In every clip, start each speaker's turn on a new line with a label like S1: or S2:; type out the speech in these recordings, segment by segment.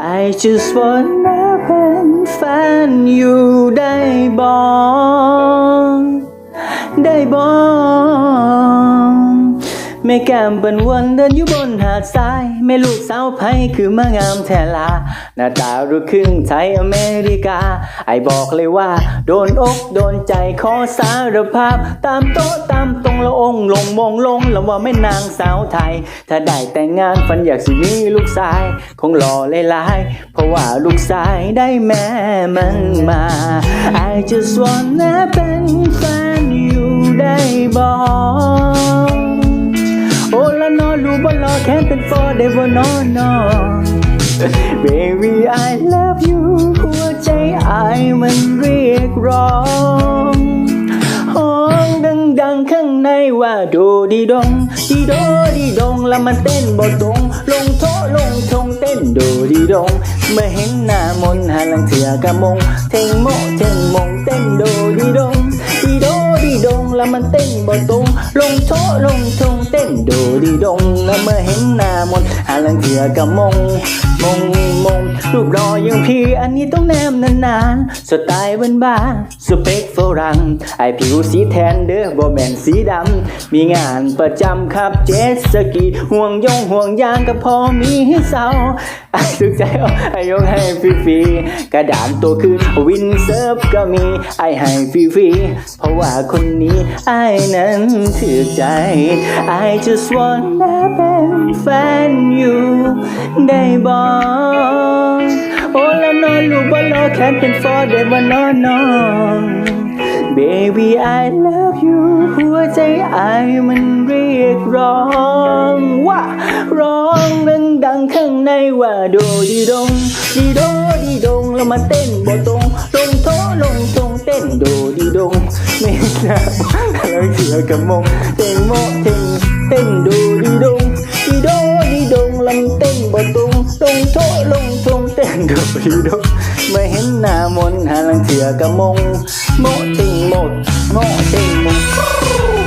S1: I just wanna เป็นแฟนอยู่ได้บ่ได้ แม่แก้มเป็นวันเดินอยู่บนหาดทรายแม่ลูกสาวไผคือมางามแทลา หน้าตาลูกครึ่งไทยอเมริกา ไอบอกเลยว่า โดนอกโดนใจขอสารภาพ ตามโต๊ะตามตรงละองลงมงลงแล้วว่าไม่นางสาวไทย ถ้าได้แต่งงานฝันอยากสิมีลูกชาย คงหล่อหลายๆเพราะว่าลูกชายได้แม่มันมา I just wanna เป็นแฟนอยู่ได้บอก บ่รอแค่เป็น for they will not know baby I love you หัวใจไอายมันเรียกร้องห้องดังๆข้างในว่าโดดีดงดีโดดีดงแล้วมันเต้นบ่ตรงลงโทลงทงเต้นโดดีดงเมื่อเห็นหน้ามนต์หาลังเถื่อกะมงเทงโมเทงมงเต้นโดดีดง ดีดงแล้วมันเต้นบ่ตรงลงโทะ ลงทงเต้นโดดีดงแล้วเมื่อเห็นหน้ามนต์หาลังเถือกะมง มงมง รูปรออย่างพี่อันนี้ต้องแนมนานๆ สไตล์บ้านบ้านสเปคฝรั่งไอผิวสีแทนเด้อบ่แม่นสีดำ มีงานประจำครับเจตสกี ห่วงยงห่วงยางก็พอมีให้เศร้าไอถูกใจไอยกให้ฟรีๆกระดานตัวคืนวินเซิร์ฟก็มีไอให้ฟรีๆเพราะว่าคนนี้ไอนั้นถือใจ I just wanna เป็นแฟนอยู่ได้บอกโอ้ละนอนลูกบ่รอแค่เป็น for ได้บ่นอนนอน Baby I love you หัวใจไอมันเรียกร้องว่าร้องดังๆข้างในว่าโดดีดงดีโดดีดงแล้วมาเต้นบ่ตรงลงโทลงทงเต้นโดดีดงไม่น่าแล้วเสือกับมงเต้นโมเต้นเต้นโดดีดง ดีดงลำเต้นบ่ตุงลงโทลงทงเต้นโดดีดกไม่เห็นหน้ามนหาลังเถือกะมงโมติงโมดโมติงหมด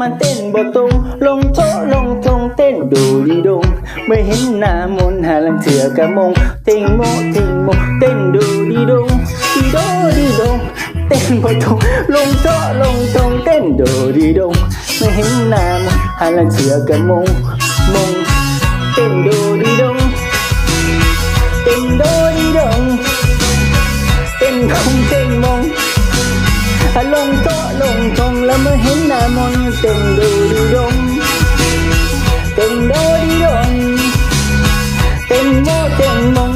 S1: มันเต้นบ่ตรงลงโทะลงทงเต้นโดดีดงไม่เห็นหน้ามนต์หาลังเถือกะมงเท่งโมเท่งโมเต้นโดดีดงดีโดดีดงเต้นบ่ตรงลงโทะลงทงเต้นโดดีดงไม่เห็นหน้ามนต์หาลังเถือกะมงมงเต้นโดดีดงเต้นโดดีดงเต้นคงเต้นมง มื่อเห็นหน้ามนต์เต้นโดดีดงเต้นโดดีดงเต้นโมเต้นมง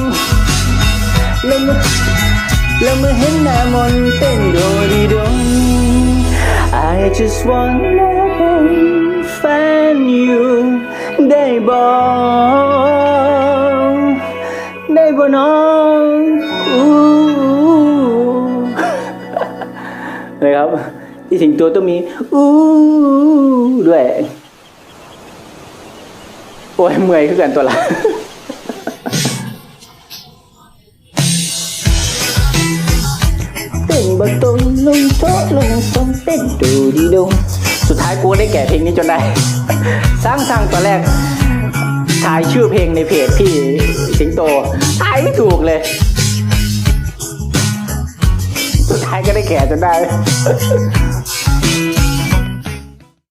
S1: แล้วเมื่อแล้วเมื่อเห็นหน้ามนต์เต้นโดดีดง I just wanna เป็นแฟนอยู่ได้บอกได้บ่น้องนะครับ ที่สิงตัวต้องมีอู้ด้วย โอ้ยเมื่อยขึ้นกันตัวละเต้นบนตรงลงโต๊ะลงตรงเต้นดูดีดงสุดท้ายกูได้แก่เพลงนี้จนได้ สร้างทางตอนแรกถ่ายชื่อเพลงในเพจพี่สิงโตถ่ายไม่ถูกเลย ก็ได้แก่จนได้